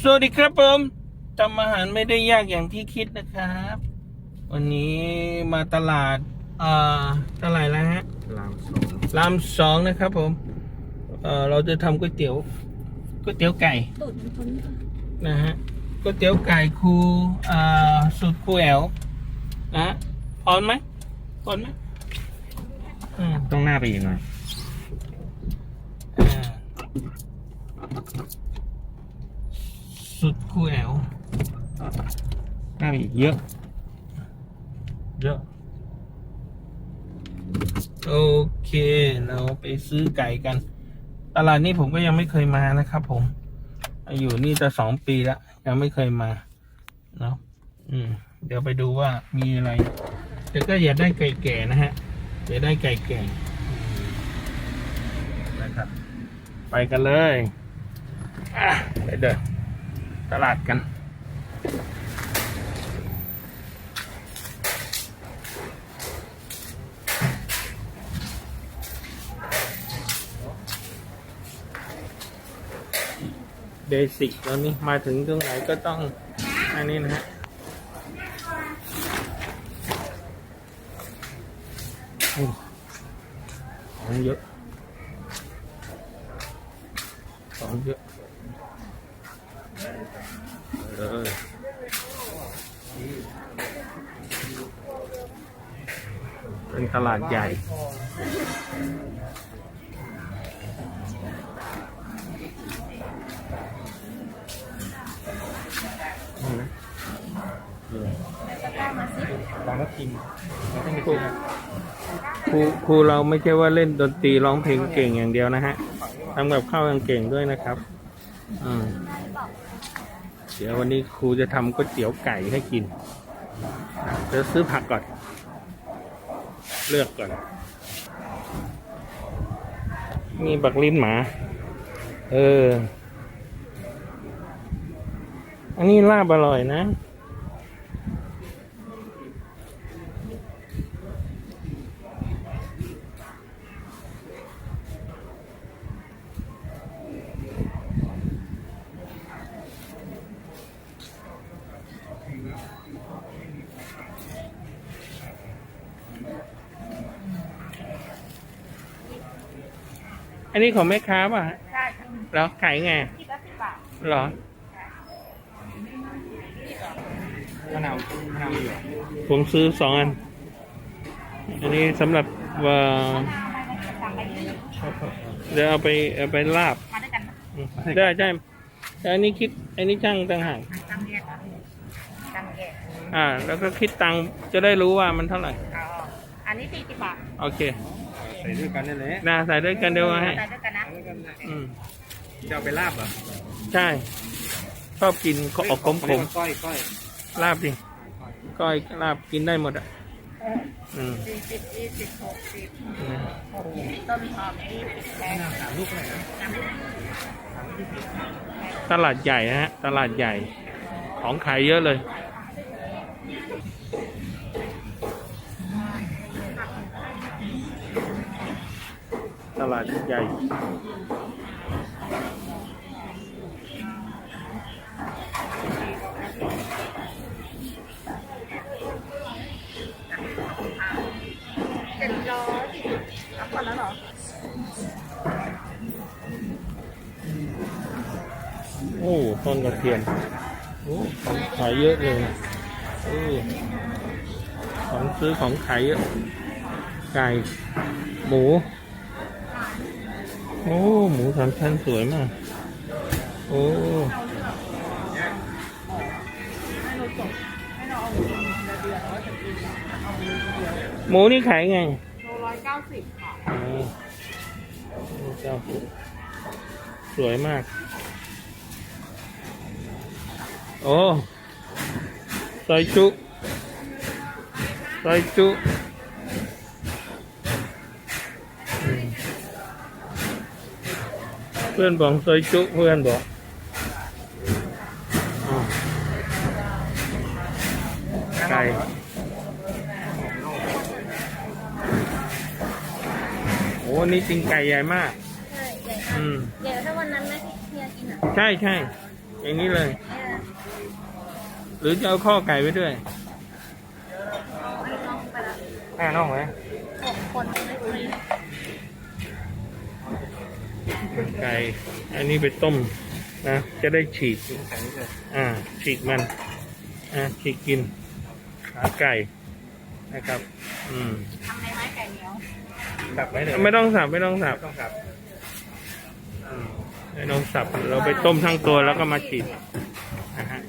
สวัสดีครับผมทำอาหารไม่ได้ยากอย่างที่คิดนะครับ วันนี้มาตลาดอ่าตลาดอะไรฮะรามสองรามสองนะครับผมเอ่อเราจะทำก๋วยเตี๋ยวก๋วยเตี๋ยวไก่ตูดมันพ้นนะฮะก๋วยเตี๋ยวไก่ครูอ่าสูตรครูแอลนะฮะพร้อมไหมพร้อมไหมอืมต้องหน้าไปอีกหน่อยอ่า สุดครูแอลหน้าไปอีกเยอะ เยอะ โอเค เราไปซื้อไก่กัน ตลาดนี้ผมก็ยังไม่เคยมานะครับผม อยู่นี่จะสองปีแล้วยังไม่เคยมา เนาะอืม เดี๋ยวไปดูว่ามีอะไร แต่ก็อย่าได้ไก่แก่นะฮะ อย่าได้ไก่แก่อืมนะครับ ไปกันเลย อะไปเดิน ตลาดกันเบสิกแล้วนี่มาถึงตรงไหนก็ต้อง อันนี้นะฮะของเยอะของเยอะเลยเป็นตลา ดใหญ่นี่นะเออลองก็พิมพ์เราต้องไปครูครูครูเราไม่ใช่ว่าเล่นดนตรีร้องเพลงเก่งอย่างเดียวนะฮะทำกับข้าวยังเก่งด้วยนะครับอืมเดี๋ยววันนี้ครูจะทำก๋วยเตี๋ยวไก่ให้กินเดี๋ยวซื้อผักก่อน เลือกก่อนมีบักลิ้นหมา เออ อันนี้ลาบอร่อยนะ อันนี้ของแม่ค้าป่ะฮะใช่ค่ะเหรอขายไงที่ละสิบบาทเหรอมะนาวมะนาวมีอยู่ผมซื้อสองอัน อันนี้สำหรับเอ่อสั่งไปที่เดี๋ยวเอาไปเอาไปลาบ มาด้วยกันนะอืมได้ใช่แต่อันนี้คิด อันนี้ช่างต่างหากสั่งแยกค่ะสั่งแยกอ่า แล้วก็คิดตังค์จะได้รู้ว่ามันเท่าไหร่อ๋ออันนี้สี่สิบบาท โอเคใส่ด้วยกันนี่แหละนาใส่ด้วยกันเดียวให้ใส่ด้วยกันนะอืมจะเอาไปลาบเหรอใช่ ชอบกินขอออกขมขมก้อยก้อยๆลาบดิก้อยลาบกินได้หมดอะอืมสี่สิบยี่สิบหกสิบนะหกสิบต้นหอมยี่สิบแปดสามลูกเท่าไหร่นะตลาดใหญ่นะฮะ ตลาดใหญ่ ของขายเยอะเลย ลาดใหญ่เจ็ดร้อยเอาก่อนแล้วเหรอโอ้ต้นกระเทียมโอ้ของขายเยอะเลยโอ้ของซื้อของขายเยอะไก่หมู โอ้ หมูสามชั้นสวยมาก โอ้หมูนี่ขายไงโลร้อยเก้าสิบค่ะเจ้าสวยมาก โอ้ซอยจุซอยจุ เพื่อนบอกซอยจุเพื่อนบอกอ๋อไก่โอ้นี่จริงไก่ใหญ่มาก ใช่ใหญ่อืม ใหญ่ถ้าวันนั้นไหมที่เฮียกินอะใช่ใช่อย่างนี้เลยเนี่ยหรือจะเอาข้อไก่ไปด้วยไม่ต้องไปละแม่น้องไหมหกคน ไม่คุยไก่อันนี้ไปต้มนะจะได้ฉีกใส่นี่เลยอ่าฉีกมันอ่าฉีกกินขาไก่นะครับ อืมทำในไม้ไก่เหนียวสับไว้เลยไม่ต้องสับไม่ต้องสับต้องสับไม่ต้องสับเราไปต้มทั้งตัวแล้วก็มาฉีกนะฮะ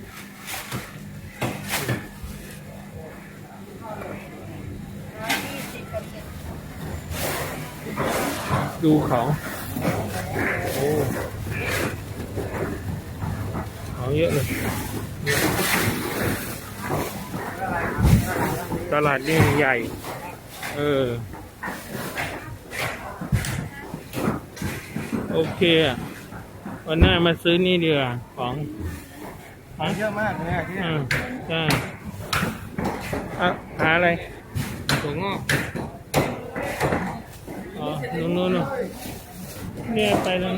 ยี่สิบกับเจ็ดดูเขาโอ้ของ เยอะเลยตลาดนี่ใหญ่ เออ โอเคอะวันหน้ามาซื้อนี่ดีกว่าของฮะเยอะมากเลยอะที่อืมใช่อะหาอะไรถั่วงอกอ๋อนู่นนู่นนู่นเนี่ยไปแล้ว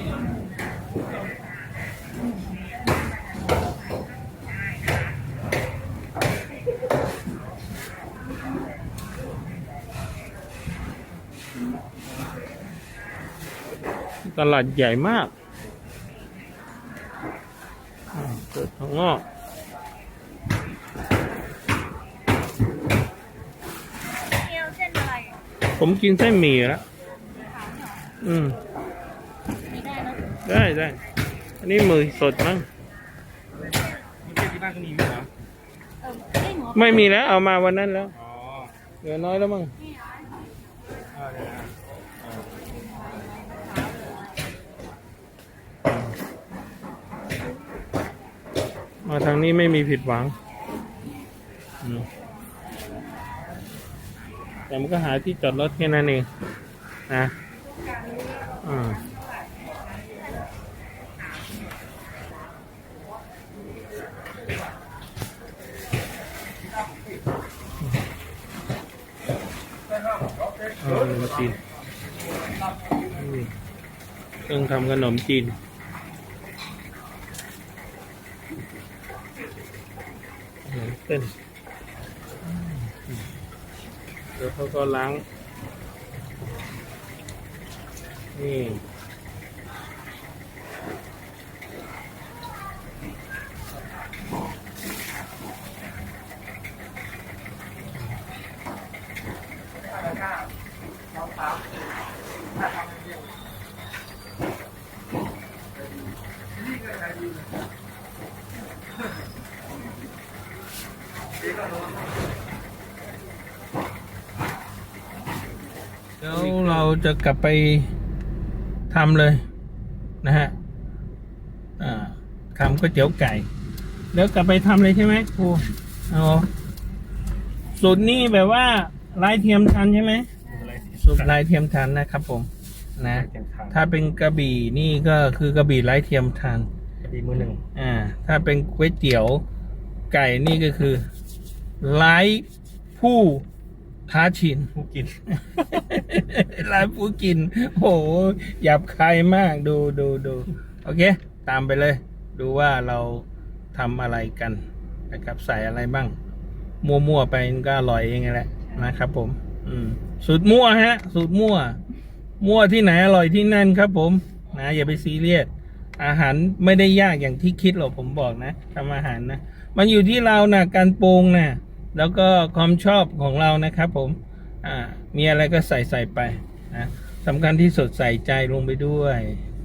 ตลาดใหญ่มากอ่าเกิดทางงอกเที่ยวเส้นอะไรผมกินเส้นหมี่แล้วขาวเหรออืม ไม่ได้เนอะได้ได้ อันนี้มือสดมั้งมีเพื่อนที่บ้านก็มีไหมเหรอเออไม่หมูไม่มีแล้วเอามาวันนั้นแล้ว อ๋อ เหลือน้อยแล้วมั้ง นี่เหรอ เอาเลยนะ มาทางนี้ไม่มีผิดหวัง แต่มันก็หาที่จอดรถแค่นั้นเองนะอืมเอาจีนเครื่องทำขนมจีน ขนม เส้นแล้วเขาก็ล้าง นี่ แล้วเราจะกลับไปทำเลยนะฮะอ่าทำก๋วยเตี๋ยวไก่ แล้วกลับไปทำเลยใช่ไหมครูเอาสูตรนี้แบบว่าลายเทียมทันใช่ไหมอะไรสูตรลายเทียมทันนะครับ ผม นะเต็มทางถ้าเป็นกระบี่นี่ก็คือกระบี่ลายเทียมทันดีมือหนึ่งอ่า ถ้าเป็นก๋วยเตี๋ยวไก่นี่ก็คือไร้ผู้ ท้าชินผู้กินร้านผู้กิน โหหยับคายมากดูดูดูโอเค ตามไปเลย ดูว่าเราทำอะไรกันนะครับใส่อะไรบ้าง มั่วๆไปมันก็อร่อยเองไงแหละนะครับผม อืม สูตรมั่วฮะ สูตรมั่ว มั่วที่ไหนอร่อยที่นั่นครับ ผม นะ อย่าไปซีเรียสอาหารไม่ได้ยากอย่างที่คิดหรอกผมบอกนะทำอาหารนะ มันอยู่ที่เรานะการปรุงนะ แล้วก็ความชอบของเรานะครับผมอ่ามีอะไรก็ใส่ใส่ไปนะสำคัญที่สุดใส่ใจลงไปด้วย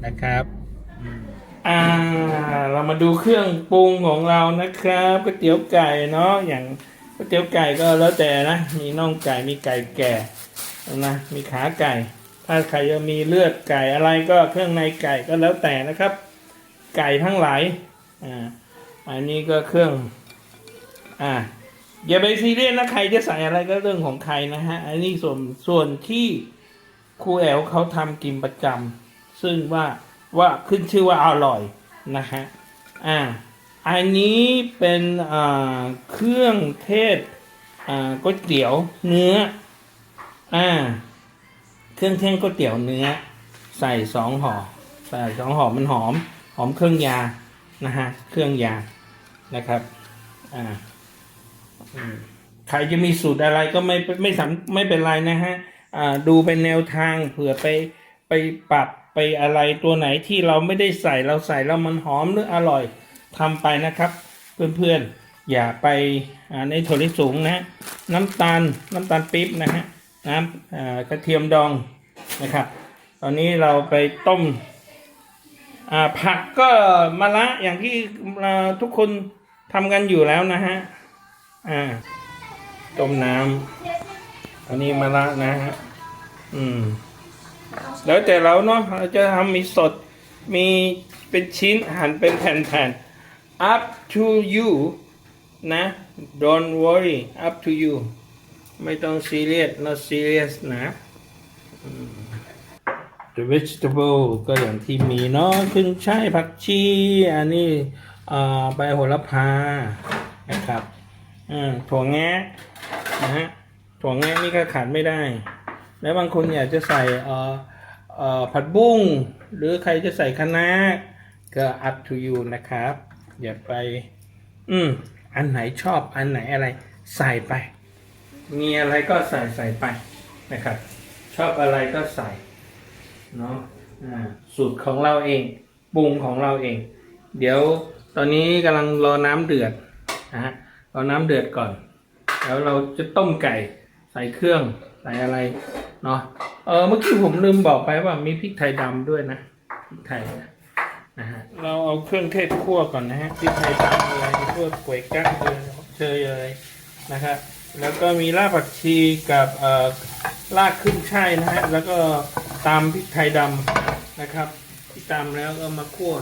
นะครับอ่าเรามาดูเครื่องปรุงของเรานะครับก๋วยเตี๋ยวไก่เนาะอย่างก๋วยเตี๋ยวไก่ก็แล้วแต่นะ มีน่องไก่มีไก่แก่นะมีขาไก่ ถ้าใครจะมีเลือดไก่อะไรก็เครื่องในไก่ก็แล้วแต่นะครับ ไก่ทั้งหลายอ่าอันนี้ก็เครื่องอ่า อย่าไปซีเรียสนะใครจะใส่อะไรก็เรื่องของใครนะฮะ อันนี้ส่วนส่วนที่ครูแอลเขาทำกินประจำซึ่งว่าว่าขึ้นชื่อว่าอร่อยนะฮะ อ่า อันนี้เป็นอ่าเครื่องเทศอ่าก๋วยเตี๋ยวเนื้อ อ่า เครื่องเทศก๋วยเตี๋ยวเนื้อ ใส่สองห่อใส่สองห่อมันหอม หอมเครื่องยานะฮะเครื่องยานะครับ อ่า ใครจะมีสูตรอะไรก็ไม่ไม่สำไม่เป็นไรนะฮะดูเป็นแนวทางเผื่อไปไปปรับไปอะไรตัวไหนที่เราไม่ได้ใส่เราใส่แล้วมันหอมหรืออร่อยทำไปนะครับ เพื่อนๆอย่าไปในถั่วลิสงนะน้ำตาลน้ำตาลปี๊บนะฮะน้ำกระเทียมดองนะครับตอนนี้เราไปต้มผักก็มะละอย่างที่ทุกคนทำกันอยู่แล้วนะฮะ อ่า ต้มน้ำ อันนี้มะละนะฮะ อืม แล้วแต่เราเนาะ เราจะทำมีสด มีเป็นชิ้นหั่นเป็นแผ่นๆ up to you นะ don't worry up to you ไม่ต้อง serious not serious นะ The vegetable ก็อย่างที่มีเนาะขึ้นช่ายผักชี อันนี้อ่าใบโหระพานะครับ อ่าถั่วแงะนะฮะถั่วแงะนี่ก็ขาดไม่ได้ แล้วบางคนอยากจะใส่เอ่อเอ่อผัดบุ้งหรือใครจะใส่คะน้าก็ up to you นะครับ อย่าไป อืม อันไหนชอบอันไหนอะไรใส่ไป มีอะไรก็ใส่ใส่ไปนะครับ ชอบอะไรก็ใส่เนาะสูตรของเราเองปรุงของเราเอง เดี๋ยวตอนนี้กำลังรอน้ำเดือดนะฮะ รอน้ำเดือดก่อน แล้วเราจะต้มไก่ใส่เครื่องใส่อะไรเนาะเออเมื่อกี้ผมลืมบอกไปว่ามีพริกไทยดำด้วยนะพริกไทยนะฮะเราเอาเครื่องเทศคั่วก่อนนะฮะพริกไทยดำอะไรพวกกล้วยกั๊กเลยเชยอะไรนะครับแล้วก็มีรากผักชีกับเอ่อลากขึ้นช่ายนะฮะแล้วก็ตามพริกไทยดำนะครับที่ตามแล้วก็มาคั่ว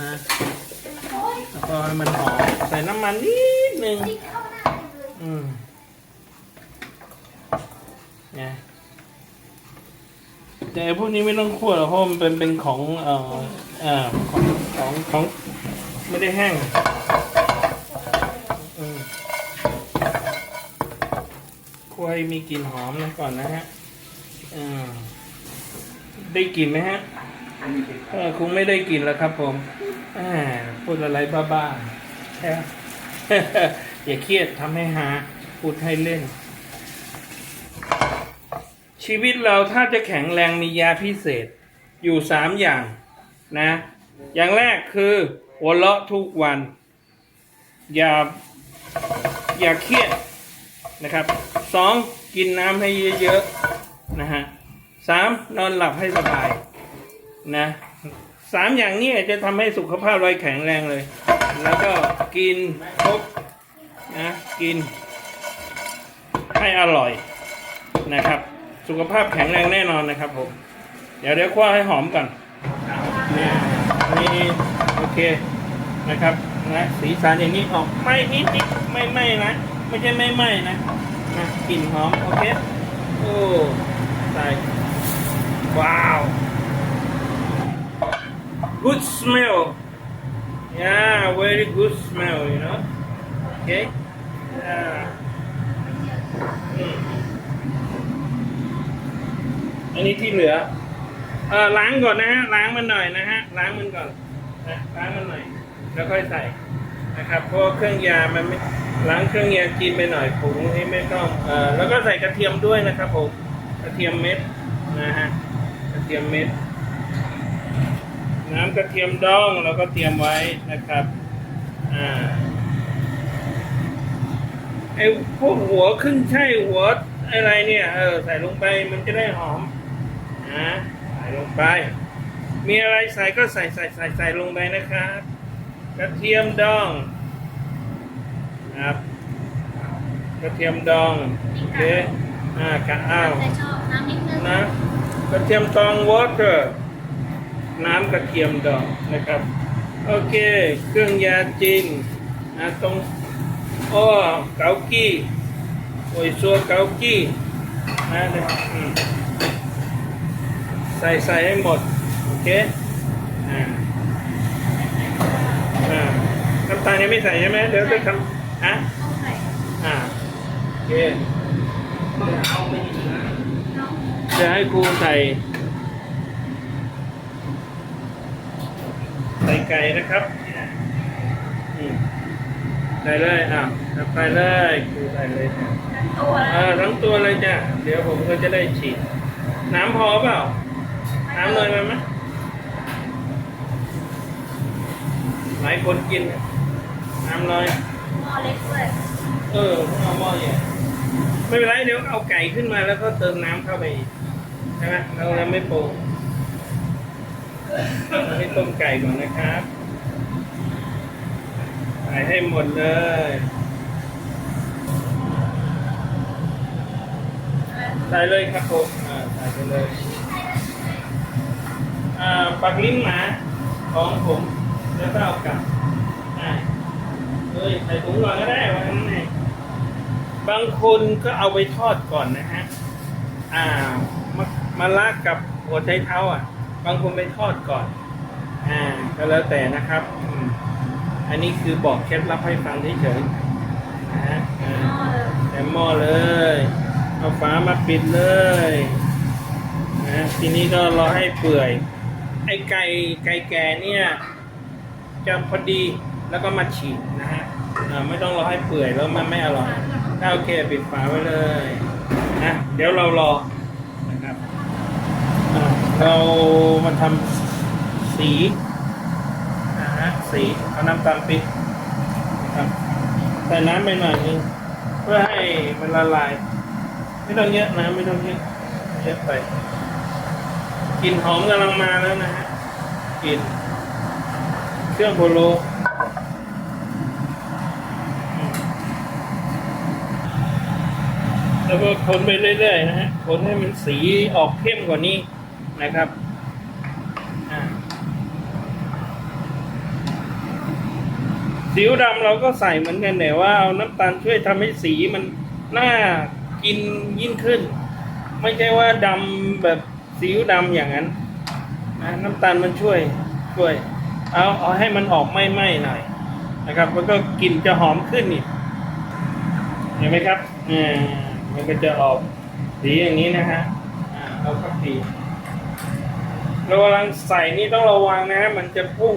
นะแล้วก็ให้มันหอมใส่น้ำมันนิด นึงอืมเนี่ยแต่พวกนี้ไม่ต้องคั่วหรอกเพราะมันเป็นเป็นของเอ่อเอ่อของของของไม่ได้แห้งอืมคั่วให้มีกลิ่นหอมนะก่อนนะฮะอ่าได้กลิ่นไหมฮะเออคงไม่ได้กลิ่นแล้วครับผมอ่าพูดอะไรบ้าๆใช่ไหม อย่าเครียดทำให้หาพูดให้เล่น ชีวิตเราถ้าจะแข็งแรงมียาพิเศษอยู่สามอย่างนะ อย่างแรกคือหัวเราะทุกวัน อย่าอย่าเครียดนะครับสองกินน้ำให้เยอะๆนะฮะสามนอนหลับให้สบายนะสามอย่างนี้จะทำให้สุขภาพเราแข็งแรงเลย แล้วก็กินครบนะกิน ให้อร่อยนะครับ สุขภาพแข็งแรงแน่นอนนะครับผม เดี๋ยวเดี๋ยวคว้าให้หอมก่อนเนี่ยนี่โอเคนะครับนะสีสันอย่างนี้ออกไม่นิดนิดไม่ไม่นะไม่ใช่ไม่ไหม้นะนะกลิ่นหอมโอเคโอ้ใส่ว้าว good smell yeah very good smell you know okay yeah อันนี้ที่เหลือ เออล้างก่อนนะฮะ ล้างมันหน่อยนะฮะ ล้างมันก่อนนะล้างมันหน่อย แล้วค่อยใส่นะครับ เพราะเครื่องยามันไม่ล้างเครื่องยาจีนไปหน่อยผงนี้ไม่ต้อง เอ่อแล้วก็ใส่กระเทียมด้วยนะครับผม กระเทียมเม็ดนะฮะ กระเทียมเม็ด น้ำกระเทียมดองเราก็เตรียมไว้นะครับอ่าไอ้พวกหัวขึ้นใช่ายหัวอะไรเนี่ยเออใส่ลงไปมันจะได้หอมนะใส่ลงไป มีอะไรใส่ก็ใส่ใส่ใส่ใส่ลงไปนะครับกระเทียมดองนะครับกระเทียมดองโอเคอ่ากะอ้าวแต่ชอบน้ำนิดนึงนะกระเทียมดอง water น้ำกระเทียมดองนะครับ โอเค เครื่องยาจีนนะตรงอ้อเกากี้โอยซัวเกากี้นะใส่ใส่ให้หมด โอเคอ่าอ่าน้ำตาลยังไม่ใส่ใช่ไหมเดี๋ยวจะทำฮะต้องใส่อ่าโอเคจะให้ครูใส่ ใส่ไก่นะครับใส่เลยอะใส่เลยคือใส่เลยจ้ะตัวเออทั้งตัวเลยจ้ะเดี๋ยวผมก็จะได้ฉีด น้ำพอเปล่า น้ำเลยไหมหลายคนกิน น้ำน้อยหม้อเล็กด้วยเออเอาหม้อใหญ่ไม่เป็นไรเดี๋ยวเอาไก่ขึ้นมาแล้วก็เติมน้ำเข้าไปอีกใช่ไหมเรายังไม่ปรุงเรา ให้ต้มไก่ก่อนนะครับใส่ให้หมดเลยใส่เลยครับผมใส่ไปเลยอ่าปักลิ้นหมาของผมแล้วก็เอากลับเฮ้ยใส่ถุงก่อนก็ได้วางข้างบางคนก็เอาไปทอดก่อนนะฮะ อ่ามามาลากกับหัวใจเท้าอะ บางคนไปทอดก่อน อ่า ก็แล้วแต่นะครับ อันนี้คือบอกเคล็ดลับให้ฟังเฉยๆนะฮะแต่หม้อเลย เอาฝามาปิดเลยนะทีนี้ก็รอให้เปื่อย ไอ้ไก่ไก่แก่เนี่ย จะพอดีแล้วก็มาฉีดนะฮะไม่ต้องรอให้เปื่อยแล้วมันไม่อร่อยถ้าโอเคปิดฝาไว้เลยนะเดี๋ยวเรารอ เรามาทำสีนะฮะสีเอาน้ำตาลปิดนะครับใส่น้ำไปหน่อยนึงเพื่อให้มันละลาย ไม่ต้องเยอะนะไม่ต้องเยอะเยอะไปกลิ่นหอมกำลังมาแล้วนะฮะกลิ่นเครื่องโพโลแล้วก็คนไปเรื่อยๆนะฮะคนให้มันสีออกเข้มกว่านี้ นะครับสีอิ๊วดำเราก็ใส่เหมือนกันแต่ว่าเอาน้ำตาลช่วยทำให้สีมันน่ากินยิ่งขึ้น ไม่ใช่ว่าดำแบบสีอิ๊วดำอย่างนั้นนะน้ำตาลมันช่วยช่วย เอาเอาให้มันออกไหม้ๆหน่อยนะครับแล้วก็กลิ่นจะหอมขึ้นอีกเห็นไหมครับอ่ามันก็จะออกสีอย่างนี้นะฮะอ่าเราก็ตี เรากำลังใส่นี่ต้องระวังนะ มันจะพุ่ง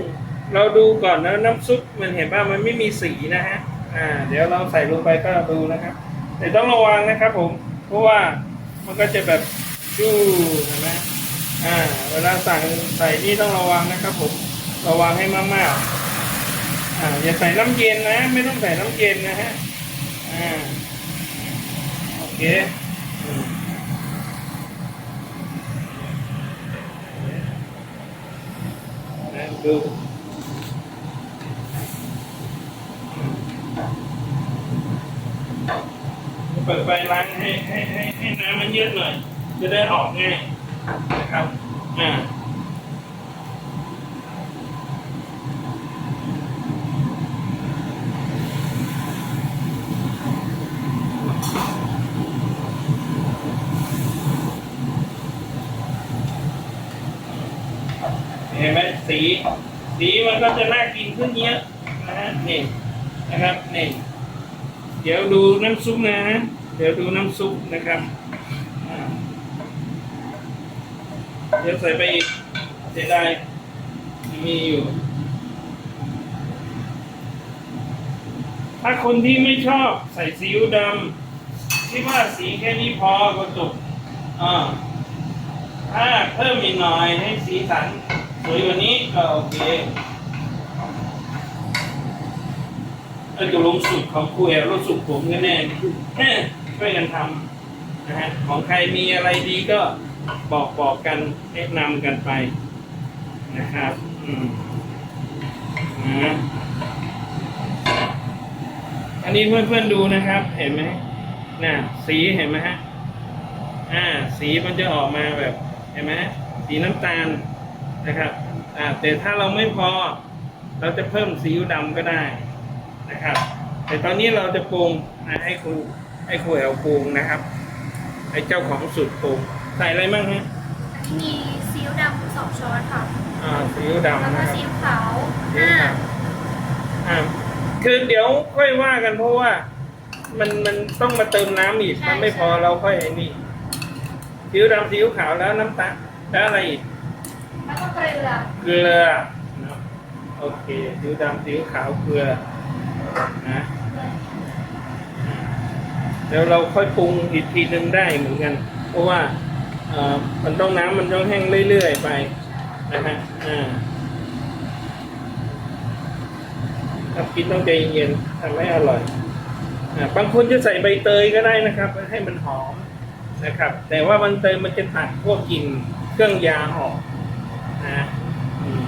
เราดูก่อนนะน้ำซุปมันเห็นว่ามันไม่มีสีนะฮะ อ่า เดี๋ยวเราใส่ลงไปก็ดูนะครับ แต่ต้องระวังนะครับผม เพราะว่ามันก็จะแบบจู้เห็นไหมอ่า เวลาสั่งใส่นี่ต้องระวังนะครับผม ระวังให้มากๆ อ่า อย่าใส่น้ำเย็นนะ ไม่ต้องใส่น้ำเย็นนะฮะ อ่า โอเคอืมนะ ดูเปิดไฟล้างให้ให้ให้ให้น้ำมันเยอะหน่อย จะได้ออกง่ายนะครับ อ่า เห็นไหม สีสีมันก็จะน่ากินขึ้นเยอะนะฮะนี่นะครับนี่เดี๋ยวดูน้ำซุปนะเดี๋ยวดูน้ำซุปนะครับเดี๋ยวใส่ไปอีกเสียดายมีอยู่ ถ้าคนที่ไม่ชอบใส่ซีอิ๊วดำที่ว่าสีแค่นี้พอก็จบอ่าถ้าเพิ่มอีกหน่อยให้สีสัน สวยกว่านี้ก็โอเคเออจะลงสูตรของครูแอลลงสูตรผมกันแน่แน่ช่วยกันทำนะฮะของใครมีอะไรดีก็บอกบอกกันแนะนำกันไปนะครับอืมนะอันนี้เพื่อนๆดูนะครับ เห็นไหมน่ะสีเห็นไหมฮะอ่าสีมันจะออกมาแบบเห็นไหมสีน้ำตาล นะครับอ่าแต่ถ้าเราไม่พอเราจะเพิ่มซีอิ๊วดำก็ได้นะครับ แต่ตอนนี้เราจะปรุงนะให้ครูให้ครูแอลปรุงนะครับไอ้เจ้าของสูตรปรุงใส่อะไรบ้างฮะมีซีอิ๊วดำสองช้อนค่ะอ่าซีอิ๊วแล้วดำก็นะครับซีอิ๊วขาวซีอิ๊วห้าขาวอ่าคือเดี๋ยวค่อยว่ากันเพราะว่ามันมันต้องมาเติมน้ำอีกมันไม่พอเราค่อยไอ้นี่ซีอิ๊วดำซีอิ๊วขาวแล้วน้ำตาลแล้วอะไรอีก แล้วก็เกลือเกลือเนอะโอเคซีอิ๊วดำซีอิ๊วขาวเกลือนะเดี๋ยวเราค่อยปรุงอีกทีหนึ่งได้เหมือนกัน เพราะว่าเอ่อมันต้องน้ำมันต้องแห้งเรื่อยๆไปนะฮะอ่าถ้ากินต้องใจเย็นทำให้อร่อยอ่าบางคนจะใส่ใบเตยก็ได้นะครับ ให้มันหอมนะครับ แต่ว่าใบเตยมันจะตัดพวกกลิ่นเครื่องยาออก นะอืม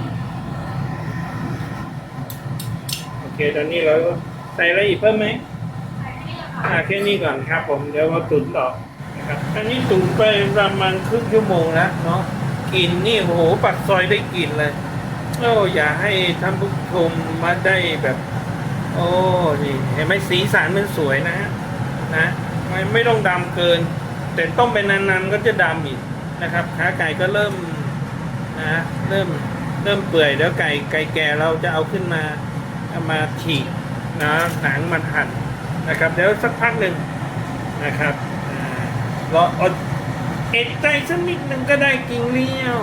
โอเคตอนนี้เราใส่อะไรอีกเพิ่มไหมอ่าแค่นี้ก่อนครับ ผมเดี๋ยวเราตุ๋นต่อนะครับอันนี้ตุ๋นไปประมาณครึ่งชั่วโมงแล้วเนาะกลิ่นนี่โอ้โหปักซอยได้กลิ่นเลยโอ้อย่าให้ท่านผู้ชมมาได้แบบ โอ้นี่เห็นไหมสีสันมันสวยนะฮะนะไม่ไม่ต้องดำเกิน แต่ต้มไปนานๆก็จะดำอีกนะครับขาไก่ก็เริ่ม นะเริ่มเริ่มเปื่อยแล้วไก่ไก่แก่เราจะเอาขึ้นมาเอามาฉีกนะหนังมันหั่นนะครับเดี๋ยวสักพักหนึ่งนะครับรออดเอ็ดใจสักนิดหนึ่งก็ได้กินเลี้ยว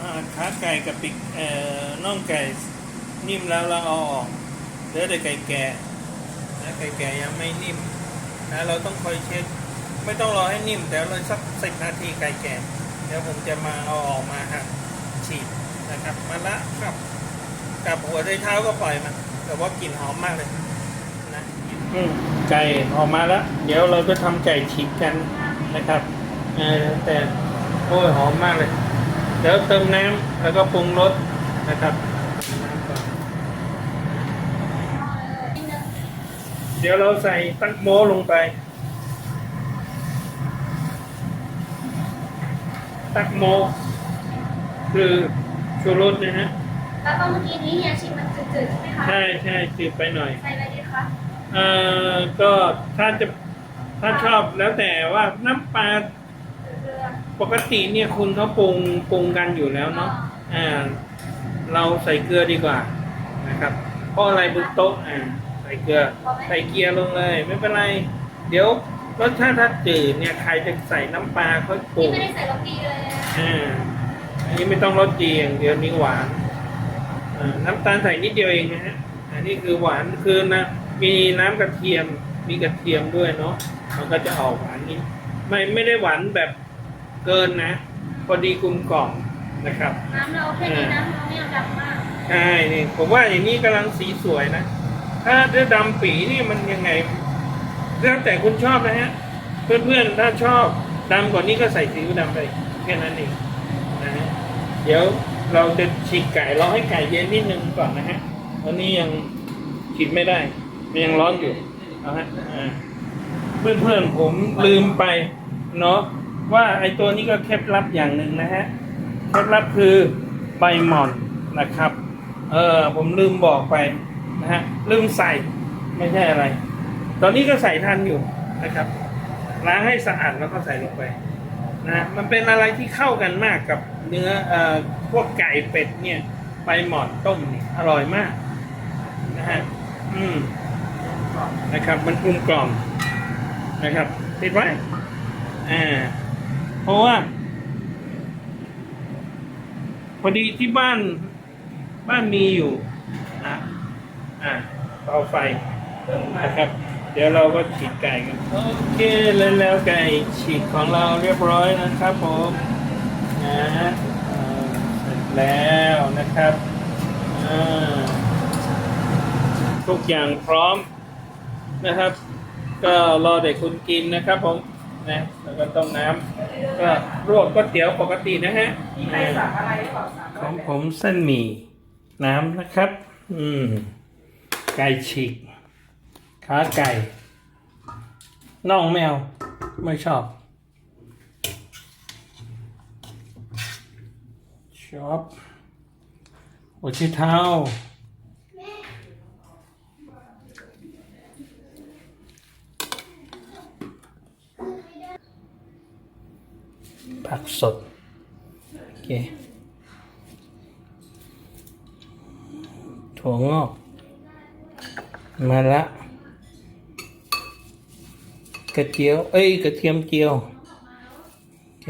อ่าขาไก่กับปีกเอ่อน่องไก่นิ่มแล้วเราเอาออกเหลือแต่ไก่แก่นะไก่แก่ยังไม่นิ่มนะเราต้องคอยเช็ดไม่ต้องรอให้นิ่มแต่เราสักสิบนาทีไก่แก่ เดี๋ยวผมจะมาเอาออกมาหั่นฉีดนะครับมาละกับกับหัวไชเท้าก็ปล่อยมันแต่ว่ากลิ่นหอมมากเลยนะอืมไก่ออกมาแล้ว เดี๋ยวเราจะทำไก่ฉีกกันนะครับเออแต่โอ้ยหอมมากเลย เดี๋ยวเติมน้ำแล้วก็ปรุงรสนะครับ เดี๋ยวเราใส่ตั้งโมลงไป ตักโม คือชูรสนะฮะแล้วก็เมื่อกี้นี้เฮียชิมมันจืดๆใช่ไหมคะใช่ใช่จืดไปหน่อยใส่อะไรดีคะเอ่อก็ถ้าจะถ้าชอบแล้วแต่ว่าน้ำปลาเกลือปกติเนี่ยคุณเขาปรุงปรุงกันอยู่แล้วเนาะอ่า เราใส่เกลือดีกว่านะครับ เพราะอะไรบนโต๊ะอ่าใส่เกลือใส่เกียร์ลงเลย ไม่เป็นไร เดี๋ยว รสชาติถ้าจืดเนี่ยใครจะใส่น้ำปลาค่อยปรุนี่งไม่ได้ใส่รสดีเลยนะอ่าอันนี้ไม่ต้องรสจีอย่างเดียวนี้หวานอ่าน้ำตาลใส่นิดเดียวเองนะฮะอันนี้คือหวานคือนะมีน้ำกระเทียมมีกระเทียมด้วยเนาะมันก็จะออกหวานนี้ไม่ไม่ได้หวานแบบเกินนะ พอดีกลมกล่อมนะครับ น้ำเราแค่นี้น้ำเราไม่เอาดำมากใช่นี่ผมว่าอย่างนี้กำลังสีสวยนะ ถ้าถ้าดำปีนี่มันยังไง แล้วแต่คุณชอบนะฮะ เพื่อนๆ ถ้าชอบดำกว่านี้ก็ใส่ซีดำไปแค่นั้นเองนะฮะเดี๋ยวเราจะฉีกไก่รอให้ไก่เย็นนิดนึงก่อนนะฮะตอนนี้ยังฉีกไม่ได้ มันยังร้อนอยู่เอาฮะเพื่อนๆผมลืมไปเนาะว่าไอ้ตัวนี้ก็เคล็ดลับอย่างหนึ่งนะฮะเคล็ดลับคือใบหม่อนนะครับ เออผมลืมบอกไปนะฮะลืมใส่ไม่ใช่อะไร ตอนนี้ก็ใส่ทันอยู่นะครับล้างให้สะอาดแล้วก็ใส่ลงไปนะมันเป็นอะไรที่เข้ากันมากกับเนื้อเอ่อพวกไก่เป็ดเนี่ยใบหมอนต้มนี่อร่อยมากนะฮะอืมนะครับ มันกลมกล่อมนะครับติดไว้อ่าเพราะว่าพอดีที่บ้านบ้านมีอยู่นะอ่าเอาไฟนะครับ เดี๋ยวเราก็ฉีดไก่กันโอเคแล้วแล้วไก่ฉีดของเราเรียบร้อยนะครับผมนะฮะอ่าเสร็จแล้วนะครับอ่าทุกอย่างพร้อมนะครับ ก็รอเด็กคุณกินนะครับผมนะแล้วก็ต้มน้ำก็รวกก๋วยเตี๋ยวปกตินะฮะมีใครสั่งอะไรหรือเปล่าสั่งของผมเส้นหมี่น้ำนะครับ อืมไก่ฉีก ขาไก่น่องแมวไม่ชอบชอบหัวชิเท้าผักสด โอเค ถั่วงอก มาละ กระเจียว เอ้ย กระเทียมเจียว โอเค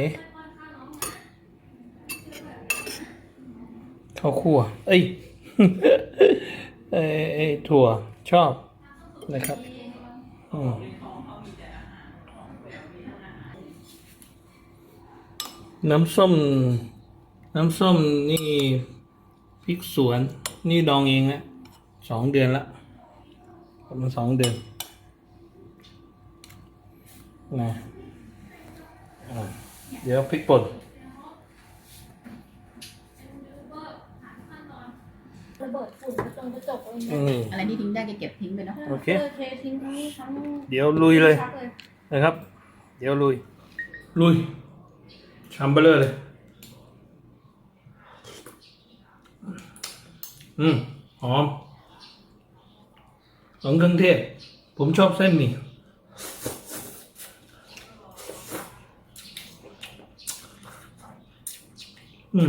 ข้าวคั่วเอ้ยเอ้ยเอ้ยถั่ว ชอบ นะครับอืมน้ำส้ม น้ำส้มนี่พริกสวน นี่ดองเองนะสองเดือนละประมาณสองเดือน นะอ่าเดี๋ยวพริกป่นระเบิดฝุ่นกระจงกระจกอะไรอืเงี้ยมอะไรที่ทิ้งได้ก็เก็บทิ้งไปเนาะโอเคเออเททิ้งทั้งทั้งเดี๋ยวลุยเลยชักเลยนะครับ เดี๋ยวลุย ลุยชามเบลเลอร์เลย อืมหอมของเครื่องเทศ ผมชอบเส้นนี่ อื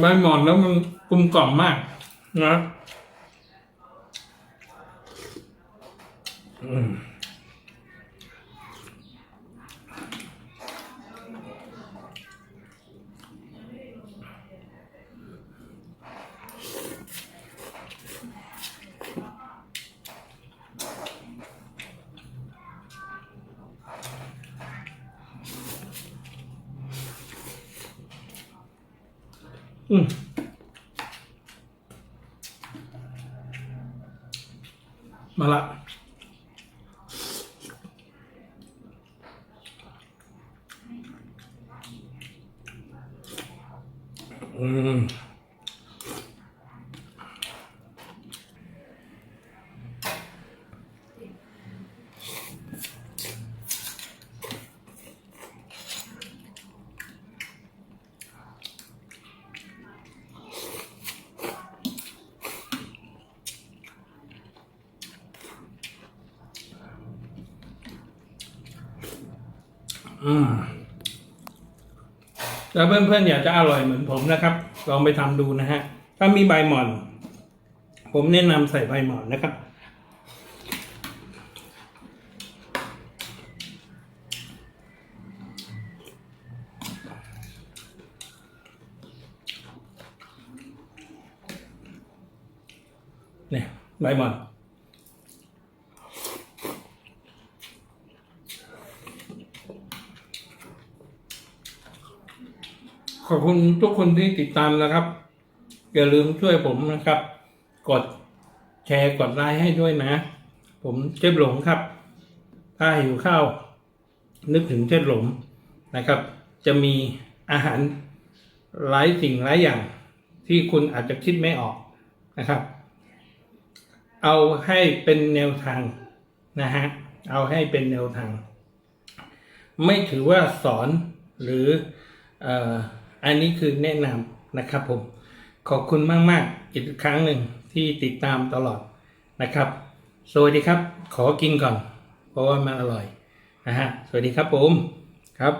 ใบหมอนแล้วมันกลมกล่อมมากนะอืมอืมมาละ อื แล้วเพื่อนๆอยากจะอร่อยเหมือนผมนะครับ ลองไปทำดูนะฮะ ถ้ามีใบหม่อน ผมแนะนำใส่ใบหม่อนนะครับ เนี่ยใบหม่อน ขอบคุณทุกคนที่ติดตามนะครับ อย่าลืมช่วยผมนะครับ กดแชร์กดไลค์ให้ด้วยนะ ผมเจ็บหลงครับ ถ้าหิวข้าว นึกถึงเจ็บหลงนะครับ จะมีอาหารหลายสิ่งหลายอย่าง ที่คุณอาจจะคิดไม่ออกนะครับ เอาให้เป็นแนวทางนะฮะเอาให้เป็นแนวทาง ไม่ถือว่าสอนหรือเอ่อ อันนี้คือแนะนำนะครับผม ขอบคุณมาก ๆ อีกครั้งหนึ่งที่ติดตามตลอดนะครับ สวัสดีครับ ขอกินก่อน เพราะว่ามันอร่อยนะฮะ สวัสดีครับผมครับ